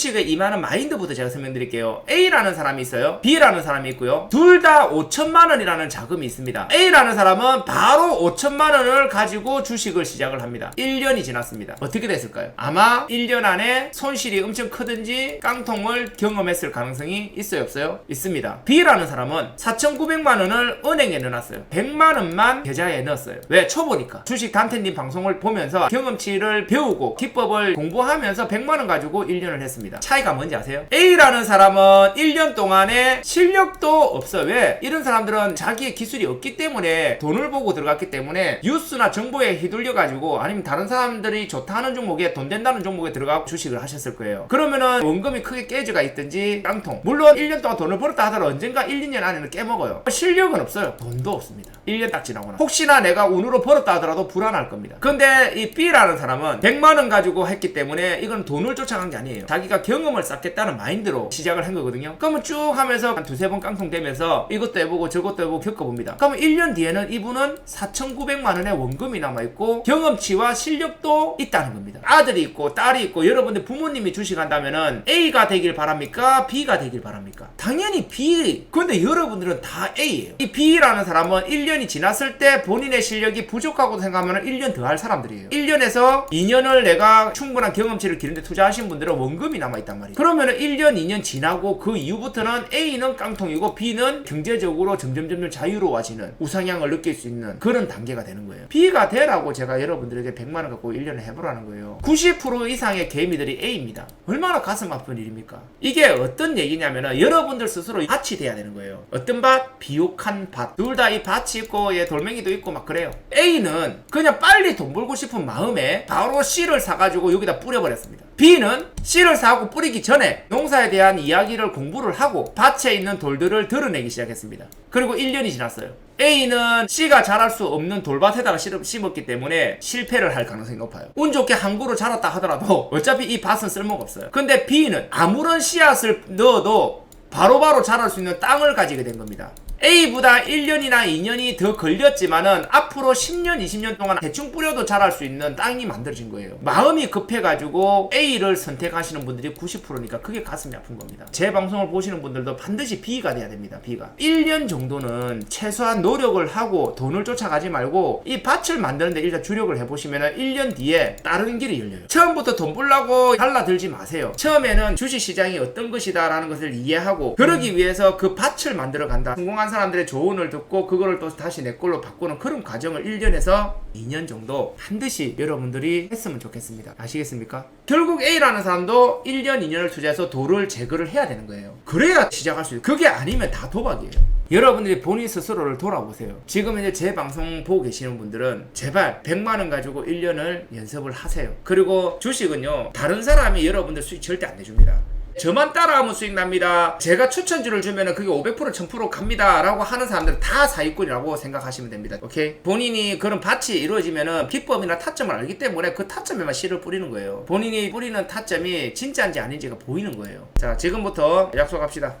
주식에 임하는 마인드부터 제가 설명드릴게요. A라는 사람이 있어요. B라는 사람이 있고요. 둘 다 5천만 원이라는 자금이 있습니다. A라는 사람은 바로 5천만 원을 가지고 주식을 시작을 합니다. 1년이 지났습니다. 어떻게 됐을까요? 아마 1년 안에 손실이 엄청 크든지 깡통을 경험했을 가능성이 있어요, 없어요? 있습니다. B라는 사람은 4,900만 원을 은행에 넣어놨어요. 100만 원만 계좌에 넣었어요. 왜? 초보니까. 주식 단테님 방송을 보면서 경험치를 배우고 기법을 공부하면서 100만 원 가지고 1년을 했습니다. 차이가 뭔지 아세요? A라는 사람은 1년 동안에 실력도 없어. 왜? 이런 사람들은 자기의 기술이 없기 때문에 돈을 보고 들어갔기 때문에 뉴스나 정보에 휘둘려 가지고 아니면 다른 사람들이 좋다 하는 종목에 돈 된다는 종목에 들어가고 주식을 하셨을 거예요. 그러면은 원금이 크게 깨져가 있든지 깡통. 물론 1년 동안 돈을 벌었다 하더라도 언젠가 1, 2년 안에는 깨먹어요. 실력은 없어요. 돈도 없습니다. 1년 딱 지나거나. 혹시나 내가 운으로 벌었다 하더라도 불안할 겁니다. 근데 이 B라는 사람은 100만 원 가지고 했기 때문에 이건 돈을 쫓아간 게 아니에요. 자기가 경험을 쌓겠다는 마인드로 시작을 한 거거든요. 그러면 쭉 하면서 한 두세 번 깡통 되면서 이것도 해보고 저것도 해보고 겪어봅니다. 그러면 1년 뒤에는 이분은 4,900만 원의 원금이 남아있고 경험치와 실력도 있다는 겁니다. 아들이 있고 딸이 있고 여러분들 부모님이 주식한다면은 A가 되길 바랍니까? B가 되길 바랍니까? 당연히 B. 근데 여러분들은 다 A예요. 이 B라는 사람은 1년이 지났을 때 본인의 실력이 부족하고 생각하면 1년 더 할 사람들이에요. 1년에서 2년을 내가 충분한 경험치를 기르는데 투자하신 분들은 원금이 남아있단 말이에요. 그러면은 1년, 2년 지나고 그 이후부터는 A는 깡통이고 B는 경제적으로 점점점 자유로워지는 우상향을 느낄 수 있는 그런 단계가 되는 거예요. B가 되라고 제가 여러분들에게 100만원 갖고 1년을 해보라는 거예요. 90% 이상의 개미들이 A입니다. 얼마나 가슴 아픈 일입니까? 이게 어떤 얘기냐면은 여러분들 스스로 밭이 돼야 되는 거예요. 어떤 밭? 비옥한 밭. 둘 다 이 밭이 있고 예, 돌멩이도 있고 막 그래요. A는 그냥 빨리 돈 벌고 싶은 마음에 바로 씨를 사가지고 여기다 뿌려버렸습니다. B는 씨를 사고 뿌리기 전에 농사에 대한 이야기를 공부를 하고 밭에 있는 돌들을 드러내기 시작했습니다. 그리고 1년이 지났어요. A는 씨가 자랄 수 없는 돌밭에다가 심었기 때문에 실패를 할 가능성이 높아요. 운 좋게 항구로 자랐다 하더라도 어차피 이 밭은 쓸모가 없어요. 근데 B는 아무런 씨앗을 넣어도 바로바로 자랄 수 있는 땅을 가지게 된 겁니다. A보다 1년이나 2년이 더 걸렸지만은 앞으로 10년, 20년 동안 대충 뿌려도 자랄 수 있는 땅이 만들어진 거예요. 마음이 급해가지고 A를 선택하시는 분들이 90%니까 그게 가슴이 아픈 겁니다. 제 방송을 보시는 분들도 반드시 B가 돼야 됩니다. B가. 1년 정도는 최소한 노력을 하고 돈을 쫓아가지 말고 이 밭을 만드는데 일단 주력을 해보시면은 1년 뒤에 다른 길이 열려요. 처음부터 돈 벌라고 달라들지 마세요. 처음에는 주식시장이 어떤 것이다라는 것을 이해하고 그러기 위해서 그 밭을 만들어 간다. 성공한 사람들의 조언을 듣고 그거를 또 다시 내 걸로 바꾸는 그런 과정을 1년에서 2년 정도 반드시 여러분들이 했으면 좋겠습니다. 아시겠습니까? 결국 A라는 사람도 1년, 2년을 투자해서 도를 제거를 해야 되는 거예요. 그래야 시작할 수 있어요. 그게 아니면 다 도박이에요. 여러분들이 본인 스스로를 돌아보세요. 지금 이제 제 방송 보고 계시는 분들은 제발 100만원 가지고 1년을 연습을 하세요. 그리고 주식은요, 다른 사람이 여러분들 수익 절대 안 내줍니다. 저만 따라하면 수익 납니다. 제가 추천주를 주면은 그게 500% 1000% 갑니다. 라고 하는 사람들은 다 사기꾼이라고 생각하시면 됩니다. 오케이? 본인이 그런 밭이 이루어지면은 비법이나 타점을 알기 때문에 그 타점에만 씨를 뿌리는 거예요. 본인이 뿌리는 타점이 진짜인지 아닌지가 보이는 거예요. 자, 지금부터 약속합시다.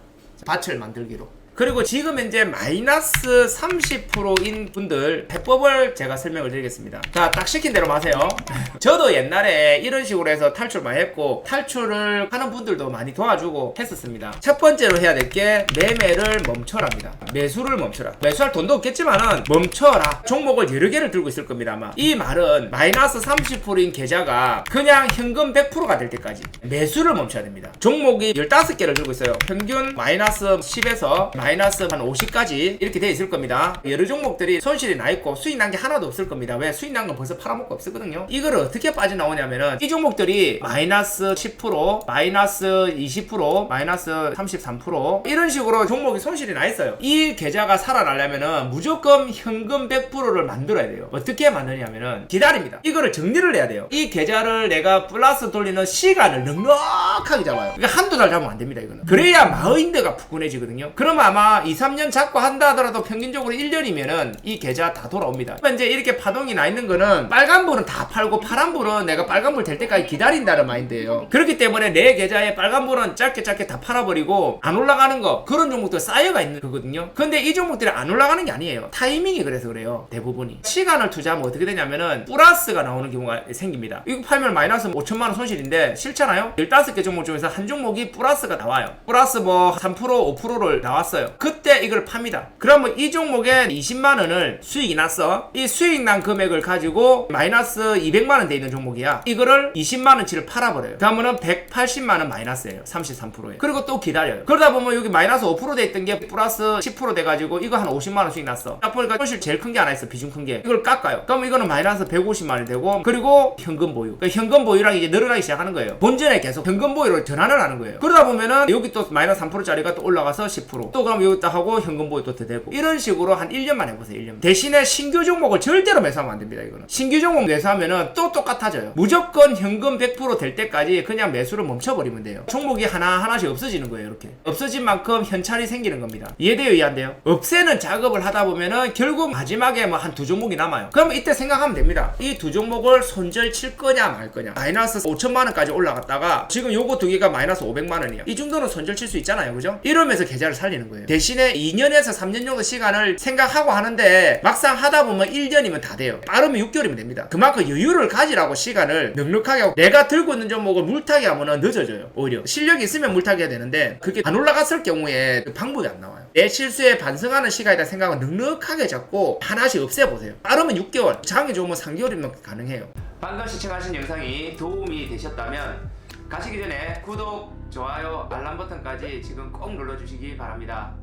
밭을 만들기로. 그리고 지금 현재 마이너스 30%인 분들 해법을 제가 설명을 드리겠습니다. 자, 딱 시킨 대로 마세요. 저도 옛날에 이런 식으로 해서 탈출 많이 했고 탈출을 하는 분들도 많이 도와주고 했었습니다. 첫 번째로 해야 될 게 매매를 멈춰랍니다. 매수를 멈춰라. 매수할 돈도 없겠지만은 멈춰라. 종목을 여러 개를 들고 있을 겁니다 아마. 이 말은 마이너스 30%인 계좌가 그냥 현금 100%가 될 때까지 매수를 멈춰야 됩니다. 종목이 15개를 들고 있어요. 평균 마이너스 10에서 마이너스 한 50까지 이렇게 돼 있을 겁니다. 여러 종목들이 손실이 나 있고 수익 난 게 하나도 없을 겁니다. 왜 수익 난 건 벌써 팔아먹고 없었거든요. 이걸 어떻게 빠져나오냐면은 이 종목들이 마이너스 10%, 마이너스 20%, 마이너스 33% 이런 식으로 종목이 손실이 나 있어요. 이 계좌가 살아나려면은 무조건 현금 100%를 만들어야 돼요. 어떻게 만드냐면은 기다립니다. 이거를 정리를 해야 돼요. 이 계좌를 내가 플러스 돌리는 시간을 넉넉하게 잡아요. 이게 한두 달 잡으면 안 됩니다. 이거는. 그래야 마인드가 푸근해지거든요. 그러면 아마 2, 3년 잡고 한다 하더라도 평균적으로 1년이면은 이 계좌 다 돌아옵니다. 현재 이렇게 파동이 나 있는 거는 빨간불은 다 팔고 파란불은 내가 빨간불 될 때까지 기다린다는 마인드예요. 그렇기 때문에 내 계좌에 빨간불은 짧게 짧게 다 팔아버리고 안 올라가는 거 그런 종목들 쌓여가 있는 거거든요. 근데 이 종목들이 안 올라가는 게 아니에요. 타이밍이 그래서 그래요. 대부분이. 시간을 투자하면 어떻게 되냐면은 플러스가 나오는 경우가 생깁니다. 이거 팔면 마이너스 5천만 원 손실인데 싫잖아요. 15개 종목 중에서 한 종목이 플러스가 나와요. 플러스 뭐 3% 5%를 나왔어요. 그때 이걸 팝니다. 그러면 이 종목에 20만 원을 수익이 났어. 이 수익 난 금액을 가지고 마이너스 200만 원 돼 있는 종목이야. 이거를 20만 원치를 팔아버려요. 그러면은 180만 원 마이너스예요. 33%에. 그리고 또 기다려요. 그러다 보면 여기 마이너스 5%돼 있던 게 플러스 10% 돼가지고 이거 한 50만 원 수익 났어. 딱 보니까 손실 제일 큰 게 하나 있어. 비중 큰 게. 이걸 깎아요. 그럼 이거는 마이너스 150만 원이 되고 그리고 현금 보유. 그 현금 보유랑 이제 늘어나기 시작하는 거예요. 본전에 계속 현금 보유로 전환을 하는 거예요. 그러다 보면은 여기 또 마이너스 3%짜리가 또 올라가서 10%또 그럼 여기 딱 하고 현금 보유 또 되고 이런 식으로 한 1년만 해보세요. 1년. 대신에 신규 종목을 절대로 매수하면 안 됩니다. 이거는 신규 종목 매수하면은 또 똑같아져요. 무조건 현금 100%될 때까지 그냥 매수를 멈춰버리면 돼요. 종목이 하나 하나씩 없어지는 거예요. 이렇게 없어진 만큼 현찰이 생기는 겁니다. 이해돼요, 이해 안 돼요? 없애는 작업을 하다 보면은 결국 마지막에 뭐 한 두 종목이 남아요. 그럼 이때 생각하면 됩니다. 이 두 종목을 손절 칠 거냐 말 거냐. 마이너스 5천만 원까지 올라갔다가 지금 요거 두 개가 마이너스 500만 원이야. 이 정도는 손절 칠 수 있잖아요, 그죠? 이러면서 계좌를 살리는 거예요. 대신에 2년에서 3년 정도 시간을 생각하고 하는데 막상 하다 보면 1년이면 다 돼요. 빠르면 6개월이면 됩니다. 그만큼 여유를 가지라고 시간을 넉넉하게 하고 내가 들고 있는 종목을 물타기 하면은 늦어져요. 오히려 실력이 있으면 물타기 해야 되는데 그게 안 올라갔을 경우에 그 방법이 안 나와요. 내 실수에 반성하는 시간이다 생각은 넉넉하게 잡고 하나씩 없애보세요. 빠르면 6개월, 장이 좋으면 3개월이면 가능해요. 방금 시청하신 영상이 도움이 되셨다면 가시기 전에 구독, 좋아요, 알람 버튼까지 지금 꼭 눌러주시기 바랍니다.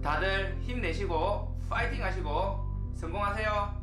다들 힘내시고 파이팅 하시고 성공하세요.